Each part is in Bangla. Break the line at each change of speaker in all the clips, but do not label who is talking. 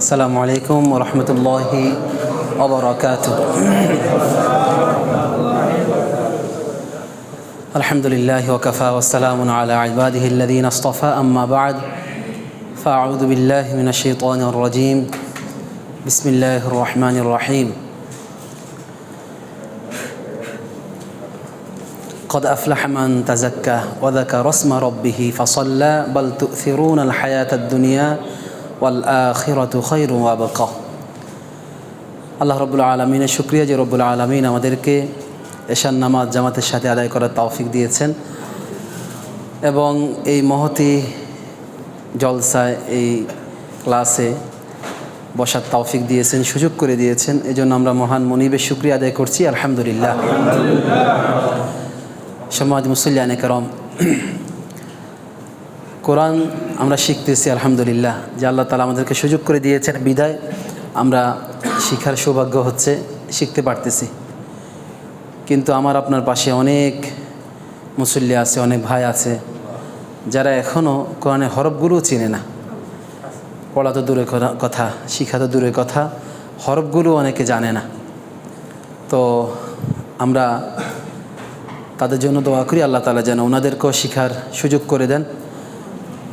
السلام عليكم ورحمة الله وبركاته. الحمد لله وكفى والسلام على عباده الذين اصطفى. أما بعد فأعوذ بالله من الشيطان الرجيم. بسم الله الرحمن الرحيم. قد أفلح من تزكى وذكر اسم ربه فصلى. بل تؤثرون الحياة الدنيا আল্লাহ রবুল আলমিনের শুক্রিয়া যে রব্বুল আলমিন আমাদেরকে এশান নামাজ, জামাতের সাথে আদায় করার তৌফিক দিয়েছেন এবং এই মহতি জলসায়, এই ক্লাসে বসার তৌফিক দিয়েছেন, সুযোগ করে দিয়েছেন। এই জন্য আমরা মহান মনিবের শুক্রিয়া আদায় করছি। আলহামদুলিল্লাহ। সমাজ মুসল্লিয়ানে করম কোরআন আমরা শিখতেছি, আলহামদুলিল্লাহ। যে আল্লাহ তালা আমাদেরকে সুযোগ করে দিয়েছেন, বিদায়। আমরা শিখার সৌভাগ্য হচ্ছে শিখতে পারতেছি। কিন্তু আমার আপনার পাশে অনেক মুসল্লি আছে, অনেক ভাই আছে, যারা এখনও কোরআনের হরফগুলোও চেনে না। পড়া তো দূরে কথা- কথা, শিখা তো দূরের কথা, হরফগুলো অনেকে জানে না। তো আমরা তাদের জন্য দোয়া করি, আল্লাহ তালা যেন ওনাদেরকেও শিখার সুযোগ করে দেন।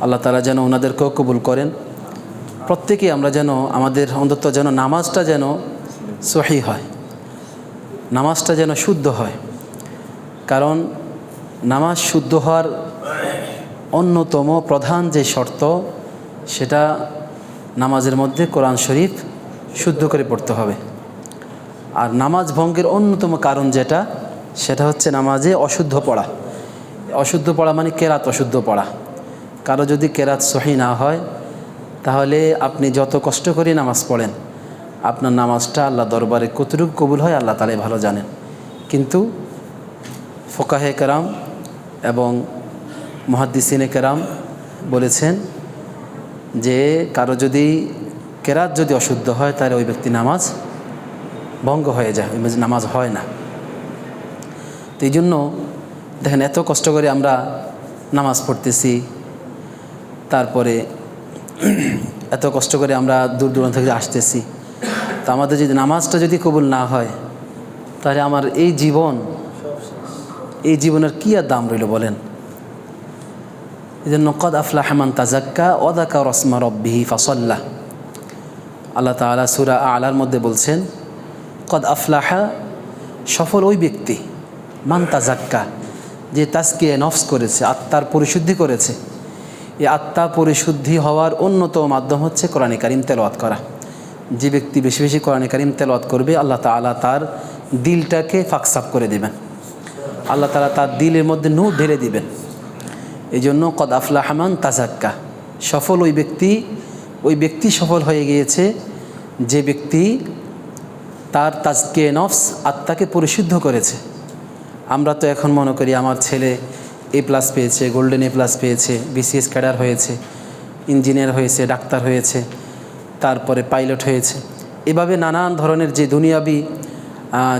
আল্লাহ তালা যেন ওনাদেরকেও কবুল করেন। প্রত্যেকেই আমরা যেন আমাদের অন্তত যেন নামাজটা যেন সহি হয়, নামাজটা যেন শুদ্ধ হয়। কারণ নামাজ শুদ্ধ হওয়ার অন্যতম প্রধান যে শর্ত, সেটা নামাজের মধ্যে কোরআন শরীফ শুদ্ধ করে পড়তে হবে। আর নামাজ ভঙ্গের অন্যতম কারণ যেটা, সেটা হচ্ছে নামাজে অশুদ্ধ পড়া। অশুদ্ধ পড়া মানে কেরাত অশুদ্ধ পড়া। কারও যদি কেরাত সহি না হয়, তাহলে আপনি যত কষ্ট করে নামাজ পড়েন, আপনার নামাজটা আল্লাহ দরবারে কতটুকু কবুল হয় আল্লাহ তালাই ভালো জানেন। কিন্তু ফোকাহে কেরাম এবং মহাদ্দিসিনে কেরাম বলেছেন যে কারও যদি কেরাত যদি অশুদ্ধ হয়, তাহলে ওই ব্যক্তি নামাজ ভঙ্গ হয়ে যায় নামাজ হয় না। তো এই জন্য দেখেন, এত কষ্ট করে আমরা নামাজ পড়তেছি তারপরে এত কষ্ট করে আমরা দূর দূরান্ত থেকে আসতেছি। তো আমাদের যদি নামাজটা যদি কবুল না হয়, তাহলে আমার এই জীবন, এই জীবনের কী আর দাম রইল বলেন? এই জন্য কদ আফলা হেমান তাজাক্কা ওদাকা রসমা রব্বিহি ফাসল্লাহ আল্লাহ তালা সুরা আলার মধ্যে বলছেন, কদ আফলাহা সফল ওই ব্যক্তি, মান তাজাক্কা, যে তাজকে নফস করেছে, আত্মার পরিশুদ্ধি করেছে এই আত্মা পরিশুদ্ধি হওয়ার অন্যতম মাধ্যম হচ্ছে কোরআনে কারিম তেলাওয়াত করা। যে ব্যক্তি বেশি বেশি কোরআনে কারিম তেলাওয়াত করবে, আল্লাহ তালা তার দিলটাকে ফাকসাপ করে দেবেন। আল্লাহ তালা তার দিলের মধ্যে নূর ঢেলে দিবেন। এই জন্য কদ আফলা হামান তাজাক্কা। সফল ওই ব্যক্তি ওই ব্যক্তি সফল হয়ে গিয়েছে, যে ব্যক্তি তার তাজকে নফস আত্মাকে পরিশুদ্ধ করেছে। আমরা তো এখন মনে করি, আমার ছেলে এ প্লাস পেয়েছে গোল্ডেন এ প্লাস পেয়েছে বিসিএস ক্যাডার হয়েছে ইঞ্জিনিয়ার হয়েছে, ডাক্তার হয়েছে, তারপরে পাইলট হয়েছে। এভাবে নানান ধরনের যে দুনিয়াবি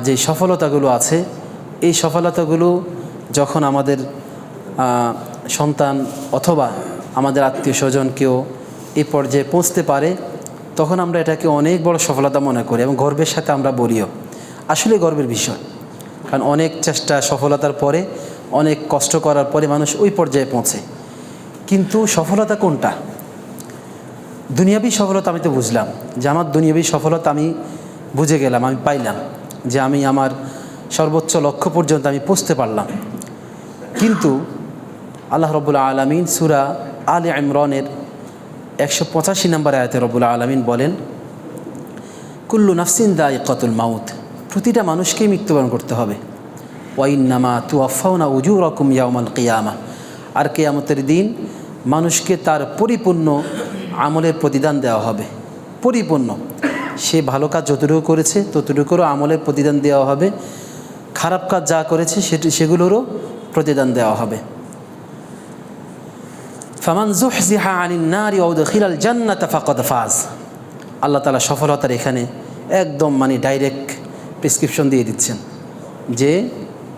যে সফলতাগুলো আছে, এই সফলতাগুলো যখন আমাদের সন্তান অথবা আমাদের আত্মীয় স্বজন কেউ এ পর্যায়ে পৌঁছতে পারে, তখন আমরা এটাকে অনেক বড় সফলতা মনে করি এবং গর্বের সাথে আমরা বলিও। আসলে গর্বের বিষয়। কারণ অনেক চেষ্টা সফলতার পরে অনেক কষ্ট করার পরে মানুষ ওই পর্যায়ে পৌঁছে। কিন্তু সফলতা কোনটা? দুনিয়াবী সফলতা আমি তো বুঝলাম, যে আমার দুনিয়াবী সফলতা আমি বুঝে গেলাম, আমি পাইলাম যে আমি আমার সর্বোচ্চ লক্ষ্য পর্যন্ত আমি পৌঁছতে পারলাম। কিন্তু আল্লাহ রবুল্লা আলমিন সুরা আলে ইমরনের একশো পঁচাশি নম্বর আয়তে রবুল্লা আলমিন বলেন, কুল্লু নাফসিন দা ইকতুল মাউত প্রতিটা মানুষকেই মৃত্যুবরণ করতে হবে। ওয়াইন্নামা তু আফাউনা উজু রকম ইয়াউমাল কিয়ামা। আর কেয়ামতের দিন মানুষকে তার পরিপূর্ণ আমলের প্রতিদান দেওয়া হবে। পরিপূর্ণ। সে ভালো কাজ যতটুকু করেছে, ততটুকুরও আমলের প্রতিদান দেওয়া হবে। খারাপ কাজ যা করেছে, সেটি সেগুলোরও প্রতিদান দেওয়া হবে। ফামান জুহজিহা আনিন নারি ওয়াউদখিলাল জান্নাতা ফাকাদ ফাজ। আল্লাহ তাআলা সফলতার এখানে একদম মানে ডাইরেক্ট প্রেসক্রিপশন দিয়ে দিচ্ছেন যে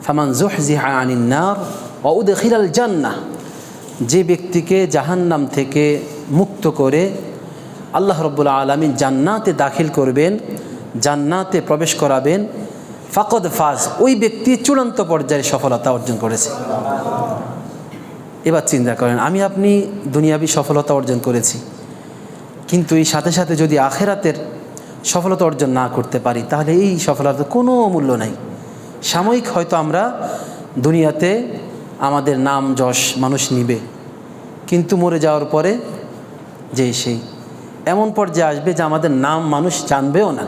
ফামান জুহজিহা আনিন নার ওয়াউদখিলাল জান্নাহ। যে ব্যক্তিকে জাহান্নাম থেকে মুক্ত করে আল্লাহ রব্বুল আলমিন জান্নাতে দাখিল করবেন, জান্নাতে প্রবেশ করাবেন, ফাকদ ফাজ, ওই ব্যক্তি চূড়ান্ত পর্যায়ে সফলতা অর্জন করেছে। এবার চিন্তা করেন, আমি আপনি দুনিয়াবি সফলতা অর্জন করেছি, কিন্তু এই সাথে সাথে যদি আখেরাতের সফলতা অর্জন না করতে পারি, তাহলে এই সফলতার কোনো মূল্য নাই। সাময়িক হয়তো আমরা দুনিয়াতে আমাদের নাম যশ মানুষ নিবে, কিন্তু মরে যাওয়ার পরে যে সেই। এমন পর্যায়ে আসবে যে আমাদের নাম মানুষ জানবেও না।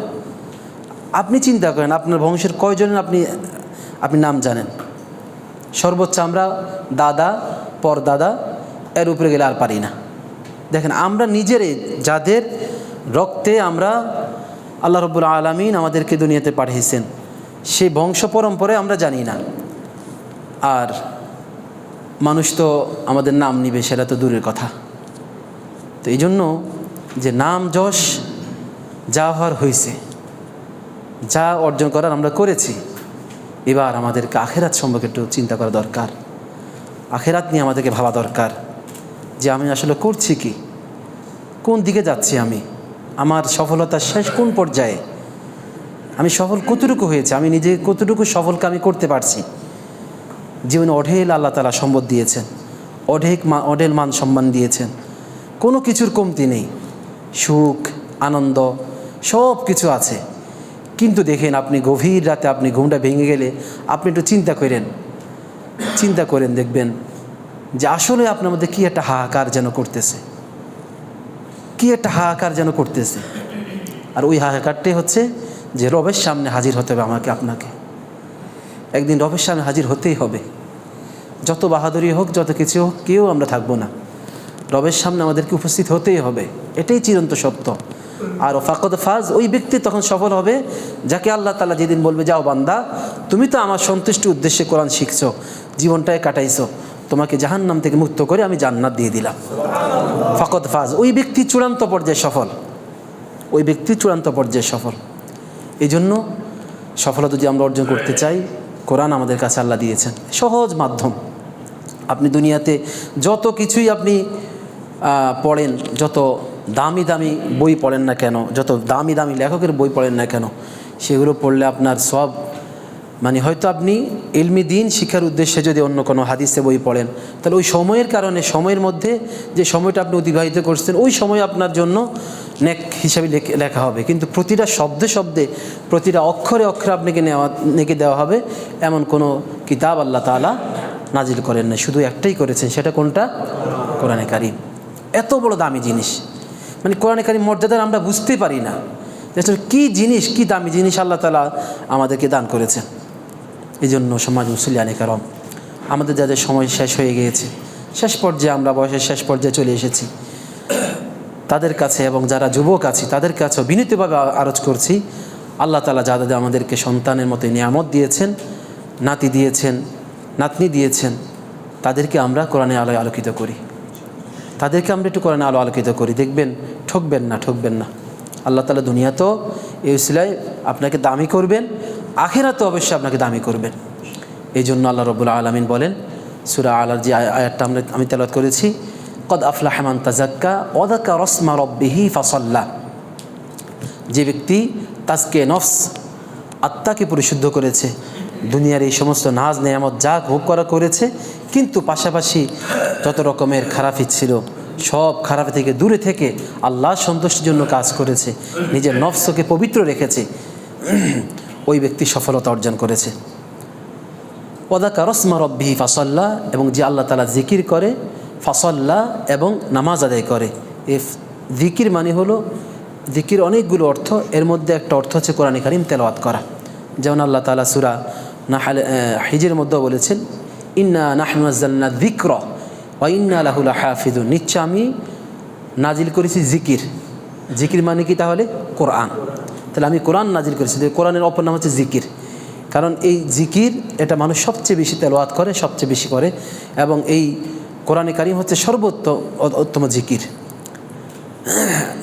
আপনি চিন্তা করেন, আপনার বংশের কয়জনের আপনি আপনি নাম জানেন? সর্বোচ্চ আমরা দাদা, পরদাদা, এর উপরে গেলে আর পারি না। দেখেন, আমরা নিজেরাই যাদের রক্তে আমরা আল্লাহ রব্বুল আলমিন আমাদেরকে দুনিয়াতে পাঠিয়েছেন সেই বংশ পরম্পরায় আমরা জানি না। আর মানুষ তো আমাদের নাম নিবে, সেটা তো দূরের কথা। তো এই জন্য যে নাম যশ, যা হওয়ার হয়েছে যা অর্জন করার আমরা করেছি, এবার আমাদেরকে আখেরাত সম্পর্কে একটু চিন্তা করা দরকার। আখেরাত নিয়ে আমাদেরকে ভাবা দরকার যে আমি আসলে করছি কি? কোন দিকে যাচ্ছি আমি? আমার সফলতার শেষ কোন পর্যায়ে? আমি সফল কতটুকু হয়েছে? আমি নিজে কতটুকু সফলকে আমি করতে পারছি? জীবনে অঢেল আল্লাহ তালা সম্পদ দিয়েছেন। অঢেক মা, অঢেল মান সম্মান দিয়েছেন। কোনো কিছুর কমতি নেই। সুখ, আনন্দ সব কিছু আছে। কিন্তু দেখেন আপনি গভীর রাতে আপনি ঘুমটা ভেঙে গেলে আপনি একটু চিন্তা করেন। চিন্তা করেন, দেখবেন যে আসলে আপনার মধ্যে কী একটা হাহাকার যেন করতেছে। কী একটা হাহাকার যেন করতেছে। আর ওই হাহাকারটাই হচ্ছে যে রবের সামনে হাজির হতে হবে আমাকে, আপনাকে। একদিন রবের সামনে হাজির হতেই হবে। যত বাহাদুরি হোক, যত কিছু হোক, কেউ আমরা থাকব না। রবের সামনে আমাদেরকে উপস্থিত হতেই হবে। এটাই চিরন্ত সত্য। আর ফাকদ ফাজ ওই ব্যক্তি তখন সফল হবে, যাকে আল্লাহ তালা যেদিন বলবে, যাও বান্দা, তুমি তো আমার সন্তুষ্টি উদ্দেশ্যে কোরআন শিখছো জীবনটায় কাটাইছো। তোমাকে জাহান্নাম থেকে মুক্ত করে আমি জান্নাত দিয়ে দিলাম। ফাকদ ফাজ ওই ব্যক্তি চূড়ান্ত পর্যায়ে সফল। ওই ব্যক্তি চূড়ান্ত পর্যায়ে সফল। এই জন্য সফলতা যদি আমরা অর্জন করতে চাই, কোরআন আমাদের কাছে আল্লাহ দিয়েছেন। সহজ মাধ্যম। আপনি দুনিয়াতে যত কিছুই আপনি পড়েন, যত দামি দামি বই পড়েন না কেন, যত দামি দামি লেখকের বই পড়েন না কেন, সেগুলো পড়লে আপনার সব মানে হয়তো আপনি ইলমি দিন, শিক্ষার উদ্দেশ্যে যদি অন্য কোনো হাদিসে বই পড়েন, তাহলে ওই সময়ের কারণে, সময়ের মধ্যে যে সময়টা আপনি অতিবাহিত করছেন, ওই সময় আপনার জন্য নেক হিসাবে লেখ- হবে। কিন্তু প্রতিটা শব্দে শব্দে, প্রতিটা অক্ষরে অক্ষরে আপনাকে নেওয়া, নেকে দেওয়া হবে, এমন কোনো কিতাব আল্লাহ তাআলা নাজিল করেন না শুধু একটাই করেছেন, সেটা কোনটা? কোরআনে কারিম। এত বড় দামি জিনিস। মানে কোরআনে কারিম মর্যাদার আমরা বুঝতে পারি না। কী জিনিস, কী দামি জিনিস আল্লাহ তালা আমাদেরকে দান করেছেন। এই জন্য সমাজ মুসলিয়ানে কারণ আমাদের যাদের সময় শেষ হয়ে গিয়েছে, শেষ পর্যায়ে আমরা বয়সের শেষ পর্যায়ে চলে এসেছি। তাদের কাছে এবং যারা যুবক আছি, তাদের কাছেও বিনীতভাবে আরজ করছি, আল্লাহ তালা যাদের আমাদেরকে সন্তানের মতো নিয়ামত দিয়েছেন, নাতি দিয়েছেন, নাতনি দিয়েছেন, তাদেরকে আমরা কোরআনে আলোয় আলোকিত করি। তাদেরকে আমরা একটু কোরআনে আলো আলোকিত করি। দেখবেন, ঠকবেন না ঠকবেন না। আল্লাহ তালা দুনিয়া তো এই সিলাই আপনাকে দামি করবেন আখেরাতেও অবশ্যই আপনাকে দামি করবেন এই জন্য আল্লাহ রবুল্লা আলমিন বলেন, সুরা আলার যে আয়াতটা আমরা আমি তেলাত করেছি, কদ আফলা হেমান তাজাক্কা অদাকা রসমা রব্বিহি ফাসল্লা। যে ব্যক্তি তাজকে নফস, আত্মাকে পরিশুদ্ধ করেছে, দুনিয়ার এই সমস্ত নাজ, নেয়ামত যা ভোগ করা করেছে, কিন্তু পাশাপাশি যত রকমের খারাপই ছিল, সব খারাপ থেকে দূরে থেকে আল্লাহ সন্তুষ্টির জন্য কাজ করেছে, নিজের নফসকে পবিত্র রেখেছে। ওই ব্যক্তি সফলতা অর্জন করেছে। ওদা কারসমা রব্বিহি ফাসল্লা এবং যে আল্লাহ তালা জিকির করে, ফাসল্লা এবং নামাজ আদায় করে। এ জিকির মানে হলো, জিকির অনেকগুলো অর্থ, এর মধ্যে একটা অর্থ হচ্ছে কোরআন কারিম তেলাওয়াত করা। যেমন আল্লাহ তালা সুরা নাহাল হিজের মধ্যেও বলেছেন, ইন্না নাহনুজাল্লা জিক্র ও ইন্না আলাহুল হাফিদুন নিশ্চয় আমি নাজিল করেছি জিকির। জিকির মানে কি তাহলে? কোরআন। তাহলে আমি কোরআন নাজিল করেছি। কোরআনের অপর নাম হচ্ছে জিকির। কারণ এই জিকির, এটা মানুষ সবচেয়ে বেশি তেলোয়াত করে, সবচেয়ে বেশি করে। এবং এই কোরআনে কারিম হচ্ছে সর্বোত্তম উত্তম জিকির।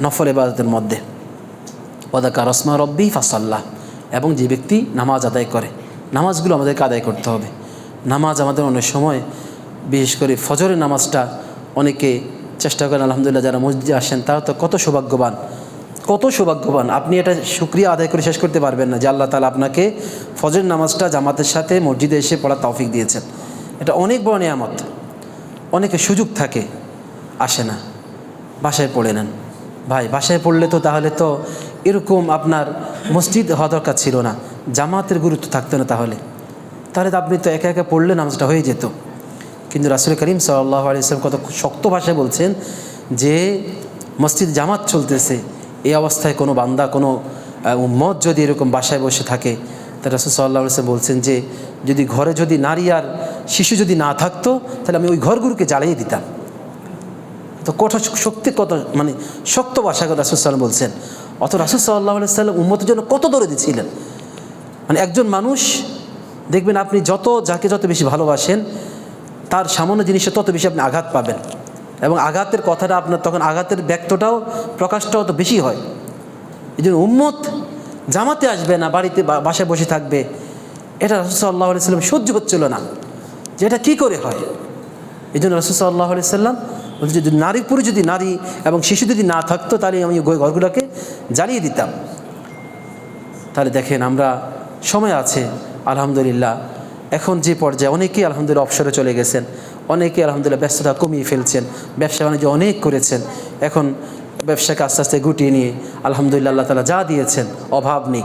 নফল এবাদতের মধ্যে। ওদাকা রসমা রব্বি ফাসাল্লাহ এবং যে ব্যক্তি নামাজ আদায় করে, নামাজগুলো আমাদেরকে আদায় করতে হবে। নামাজ আমাদের অনেক সময়, বিশেষ করে ফজরের নামাজটা অনেকে চেষ্টা করেন, আলহামদুলিল্লাহ যারা মসজিদে আসেন, তারা তো কত সৌভাগ্যবান। কত সৌভাগ্যবান। আপনি এটা সুক্রিয়া আদায় করে শেষ করতে পারবেন না যে আল্লাহ তালা আপনাকে ফজর নামাজটা জামাতের সাথে মসজিদে এসে পড়ার তৌফিক দিয়েছেন। এটা অনেক বড় নিয়ামত। অনেকে সুযোগ থাকে, আসে না, বাসায় পড়ে নেন। ভাই, বাসায় পড়লে তো তাহলে তো এরকম আপনার মসজিদ হওয়া দরকার ছিল না, জামাতের গুরুত্ব থাকতো না তাহলে। তাহলে তো আপনি তো একা একা পড়লে নামাজটা হয়ে যেত। কিন্তু রাসুল করিম সাল্লাহ আলিয়াল্লাম কত শক্ত ভাষায় বলছেন যে, মসজিদ জামাত চলতেছে এই অবস্থায় কোনো বান্দা, কোনো মত যদি এরকম বাসায় বসে থাকে, তা রাসুল সাল্লাহ বলছেন যে, যদি ঘরে যদি নারী আর শিশু যদি না থাকতো, তাহলে আমি ওই ঘরগুলোকে জ্বালিয়ে দিতাম। তো কঠোর শক্তি কত মানে শক্ত ভাষা রাসুল সাল্লাম বলছেন। অত রাসুল সাল্লাহ সাল্লাম উন্মতের জন্য কত দরদি ছিলেন। মানে একজন মানুষ, দেখবেন আপনি যত, যাকে যত বেশি ভালোবাসেন, তার সামান্য জিনিসে তত বেশি আপনি আঘাত পাবেন। এবং আঘাতের কথাটা আপনার তখন আঘাতের ব্যক্তটাও প্রকাশটাও তো বেশি হয়। এই জন্য উম্মত জামাতে আসবে না, বাড়িতে বাসায় বসে থাকবে। এটা রসুল্লাহ আলি সাল্লাম সহ্য হচ্ছিল না যে এটা কী করে হয়? এই জন্য রসুল্লাহ আলি সাল্লাম বলছে, যদি নারী, পুরুষ যদি নারী এবং শিশু যদি না থাকতো, তাহলে আমি ঘরগুলোকে জ্বালিয়ে দিতাম। তাহলে দেখেন আমরা সময় আছে, আলহামদুলিল্লাহ। এখন যে পর্যায়ে অনেকেই আলহামদুলিল্লাহ অবসরে চলে গেছেন। অনেকে আলহামদুলিল্লাহ ব্যস্ততা কমিয়ে ফেলছেন, ব্যবসা বাণিজ্য অনেক করেছেন। এখন ব্যবসাকে আস্তে আস্তে গুটিয়ে নিয়ে আলহামদুলিল্লাহ আল্লাহ তালা যা দিয়েছেন, অভাব নেই।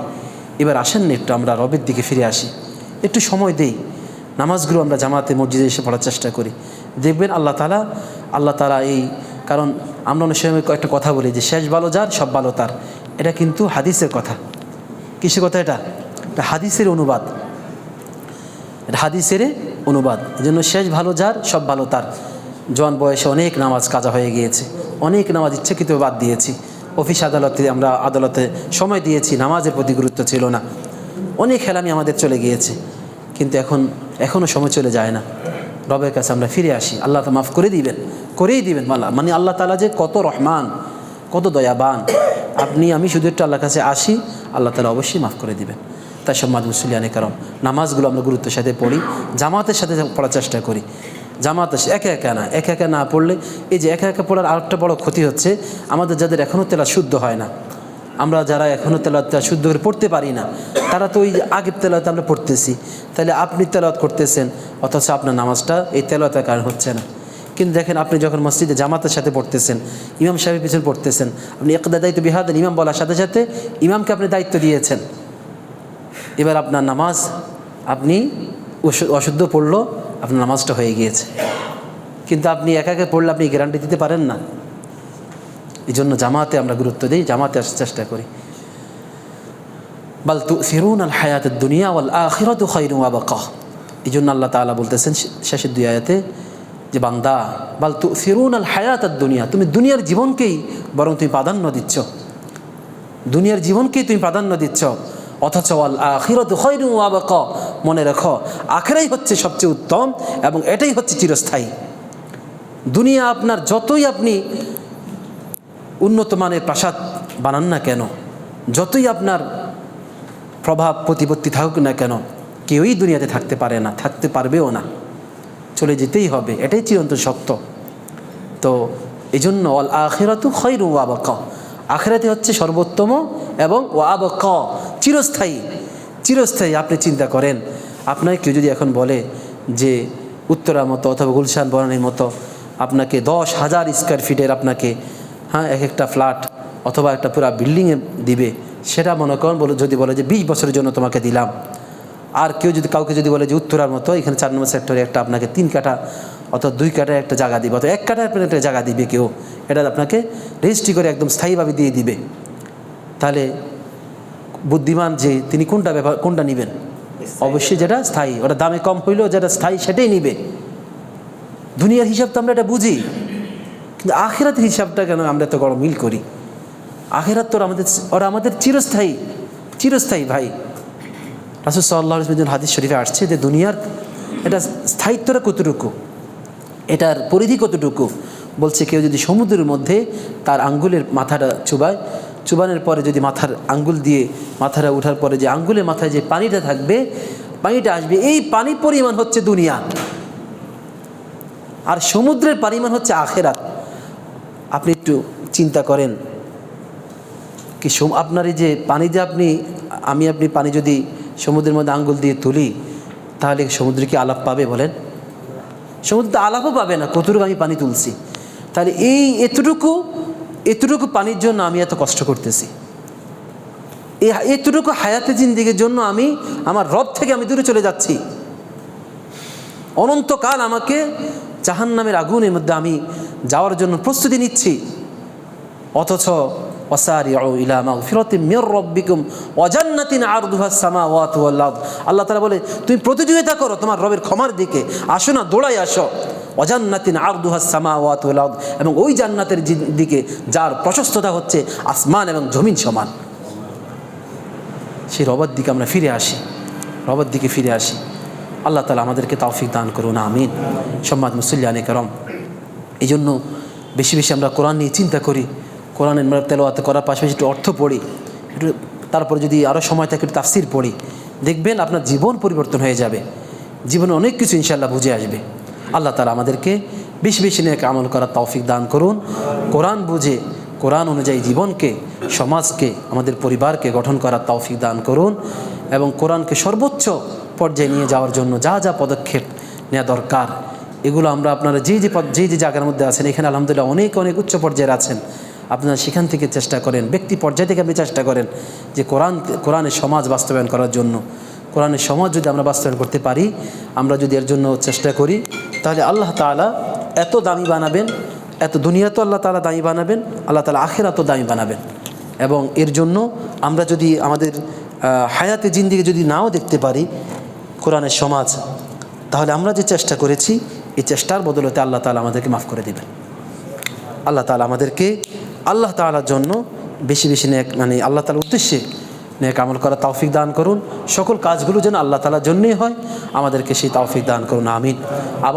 এবার আসেন না একটু, আমরা রবের দিকে ফিরে আসি। একটু সময় দেই, নামাজগুলো আমরা জামাতে, মসজিদে এসে পড়ার চেষ্টা করি। দেখবেন আল্লাহ তালা আল্লাহ তালা এই, কারণ আমরা অনেক সময় একটা কথা বলি যে, শেষ ভালো যার, সব ভালো তার। এটা কিন্তু হাদিসের কথা। কিসের কথা এটা? এটা হাদিসের অনুবাদ। এটা হাদিসের অনুবাদ। এই জন্য শেষ ভালো যার, সব ভালো তার। জোয়ান বয়সে অনেক নামাজ কাজা হয়ে গিয়েছে। অনেক নামাজ ইচ্ছাকৃত বাদ দিয়েছি। অফিস আদালতে আমরা আদালতে সময় দিয়েছি, নামাজের প্রতি গুরুত্ব ছিল না। অনেক খেলামি আমাদের চলে গিয়েছে। কিন্তু এখন এখনও সময় চলে যায় না। রবের কাছে আমরা ফিরে আসি। আল্লাহ তো মাফ করে দিবেন। করেই দিবেন মাল্লা মানে আল্লাহ তালা যে কত রহমান, কত দয়াবান। আপনি, আমি শুধু একটু আল্লাহর কাছে আসি। আল্লাহ তালা অবশ্যই মাফ করে দিবেন। তাই সব মাদ মুসলিয়ানে কারণ নামাজগুলো আমরা গুরুত্বের সাথে পড়ি, জামাতের সাথে পড়ার চেষ্টা করি। জামাত একা একা না, একা একা না পড়লে এই যে একা একা পড়ার আরেকটা বড় ক্ষতি হচ্ছে, আমাদের যাদের এখনও তেলা শুদ্ধ হয় না, আমরা যারা এখনও তেলাওয়াত শুদ্ধ করে পড়তে পারি না, তারা তো ওই আগের তেলাওয়াত আমরা পড়তেছি। তাহলে আপনি তেলাওয়াত করতেছেন, অথচ আপনার নামাজটা এই তেলাওয়াতের কারণ হচ্ছে না। কিন্তু দেখেন আপনি যখন মসজিদে জামাতের সাথে পড়তেছেন, ইমাম সাহেবের পিছনে পড়তেছেন, আপনি একদা দায়িত্ব বিহার দেন ইমাম বলার সাথে সাথে ইমামকে আপনি দায়িত্ব দিয়েছেন। এবার আপনার নামাজ, আপনি অশু- অশুদ্ধ পড়ল, আপনার নামাজটা হয়ে গিয়েছে। কিন্তু আপনি একা একা পড়লে আপনি গ্যারান্টি দিতে পারেন না। এই জন্য জামাতে আমরা গুরুত্ব দিই, জামাতে আসার চেষ্টা করি। বাল তু ফিরুন আল হায়াত দুনিয়া ওয়াল আখিরাত খৈরু আবাকা এই জন্য আল্লাহ তাআলা বলতেছেন শেষের দুই আয়াতে যে, বান্দা, বাল তু ফিরুন আল হায়াত দুনিয়া তুমি দুনিয়ার জীবনকেই বরং তুমি প্রাধান্য দিচ্ছ। দুনিয়ার জীবনকেই তুমি প্রাধান্য দিচ্ছ। অথচ মনে রেখো, আখেরাই হচ্ছে সবচেয়ে উত্তম এবং এটাই হচ্ছে চিরস্থায়ী। দুনিয়া আপনার যতই আপনি উন্নত মানের প্রাসাদ বানান না কেন, যতই আপনার প্রভাব প্রতিপত্তি থাকুক না কেন, কেউই দুনিয়াতে থাকতে পারে না, থাকতে পারবেও না। চলে যেতেই হবে, এটাই চিরন্তন সত্য। তো এই জন্য অল আখেরাতু খৈর আবক আখেরাতে হচ্ছে সর্বোত্তম এবং ও আবক চিরস্থায়ী চিরস্থায়ী আপনি চিন্তা করেন। আপনাকে কেউ যদি এখন বলে যে উত্তরার মতো অথবা গুলশান বরানির মতো আপনাকে দশ হাজার স্কোয়ার ফিটের আপনাকে হ্যাঁ এক একটা ফ্ল্যাট অথবা একটা পুরা বিল্ডিংয়ে দিবে, সেটা মনে করেন বলে যদি বলে যে বিশ বছরের জন্য তোমাকে দিলাম। আর কেউ যদি কাউকে যদি বলে যে উত্তরার মতো, এখানে চার নম্বর সেক্টরে একটা আপনাকে তিন কাঠা অথবা দুই কাঠার একটা জায়গা দিবে, অথবা এক কাঠার আপনার একটা জায়গা দিবে কেউ, এটা আপনাকে রেজিস্ট্রি করে একদম স্থায়ীভাবে দিয়ে দিবে। তাহলে বুদ্ধিমান যে তিনি কোনটা ব্যবহার কোনটা নেবেন? অবশ্যই যেটা স্থায়ী। ওটা দামে কম হইলেও যেটা স্থায়ী সেটাই নিবে। দুনিয়ার হিসাব তো আমরা এটা বুঝি। কিন্তু আখেরাতের হিসাবটা কেন আমরা তো বড় মিল করি? আখেরাত তো আমাদের ওরা আমাদের চিরস্থায়ী চিরস্থায়ী ভাই। রাসুল সাল্লাহ ইসলাম হাদিস শরীফে আসছে যে দুনিয়ার এটা স্থায়িত্বটা কতটুকু? এটার পরিধি কতটুকু? বলছে কেউ যদি সমুদ্রের মধ্যে তার আঙ্গুলের মাথাটা চুবায় চুবানোর পরে যদি মাথার আঙ্গুল দিয়ে মাথাটা ওঠার পরে যে আঙ্গুলের মাথায় যে পানিটা থাকবে, পানিটা আসবে, এই পানি পরিমাণ হচ্ছে দুনিয়া। আর সমুদ্রের পরিমাণ হচ্ছে আখেরাত। আপনি একটু চিন্তা করেন কি আপনার এই যে পানি যে আপনি, আমি আপনি পানি যদি সমুদ্রের মধ্যে আঙ্গুল দিয়ে তুলি, তাহলে সমুদ্র কি আলাপ পাবে বলেন? সমুদ্র তো আলাপও পাবে না, কতটুকু আমি পানি তুলছি? তাহলে এই এতটুকু এতটুকু পানির জন্য আমি এত কষ্ট করতেছি। এতটুকু হায়াতে জিন্দিগির জন্য আমি, আমার রব থেকে আমি দূরে চলে যাচ্ছি। অনন্তকাল আমাকে জাহান্নামের আগুনের মধ্যে আমি যাওয়ার জন্য প্রস্তুতি নিচ্ছি। অথচ আল্লাহ তাআলা বলে, তুমি প্রতিযোগিতা করো তোমার রবের ক্ষমার দিকে। আসো না দৌড়াই আসো। অজান্নাতিন আরদুহা সামাওয়াতু এবং ওই জান্নাতের দিকে যার প্রশস্ততা হচ্ছে আসমান এবং জমিন সমান। সেই রবার দিকে আমরা ফিরে আসি, রবার দিকে ফিরে আসি। আল্লাহ তালা আমাদেরকে তৌফিক দান করুন, আমিন। সম্মাদ মুসল্লিয়ানে করম এই জন্য বেশি বেশি আমরা কোরআন নিয়ে চিন্তা করি, কোরআনের আমরা তেলোয়াতে করার পাশাপাশি একটু অর্থ পড়ি, একটু তারপরে যদি আরও সময় থাকে একটু তাফসির পড়ি, দেখবেন আপনার জীবন পরিবর্তন হয়ে যাবে, জীবনে অনেক কিছু ইনশাল্লাহ বুঝে আসবে। আল্লাহ তালা আমাদেরকে বেশি বেশি নিয়ে আমল করার তৌফিক দান করুন। কোরআন বুঝে, কোরআন অনুযায়ী জীবনকে, সমাজকে, আমাদের পরিবারকে গঠন করার তৌফিক দান করুন এবং কোরআনকে সর্বোচ্চ পর্যায়ে নিয়ে যাওয়ার জন্য যা যা পদক্ষেপ নেওয়া দরকার, এগুলো আমরা আপনারা যে যে যে যে জায়গার মধ্যে আছেন, এখানে আলহামদুলিল্লাহ অনেক অনেক উচ্চ পর্যায়ের আছেন, আপনারা সেখান থেকে চেষ্টা করেন, ব্যক্তি পর্যায় থেকে আপনি চেষ্টা করেন যে কোরআন, কোরআনের সমাজ বাস্তবায়ন করার জন্য। কোরআনের সমাজ যদি আমরা বাস্তবায়ন করতে পারি, আমরা যদি এর জন্য চেষ্টা করি, তাহলে আল্লাহ তাআলা এত দামি বানাবেন, এত দুনিয়া তো আল্লাহ তালা দামি বানাবেন, আল্লাহ তালা আখের এত দামি বানাবেন। এবং এর জন্য আমরা যদি আমাদের হায়াতে জিন্দিগি যদি নাও দেখতে পারি কোরআনের সমাজ, তাহলে আমরা যে চেষ্টা করেছি, এই চেষ্টার বদলতে আল্লাহ তালা আমাদেরকে মাফ করে দেবেন। আল্লাহ তালা আমাদেরকে, আল্লাহ তালার জন্য বেশি বেশি মানে আল্লাহ তালার উদ্দেশ্যে নেক আমল করা তৌফিক দান করুন। সকল কাজগুলো যেন আল্লাহ তালার জন্যই হয়, আমাদেরকে সেই তৌফিক দান করুন, আমিন। আবার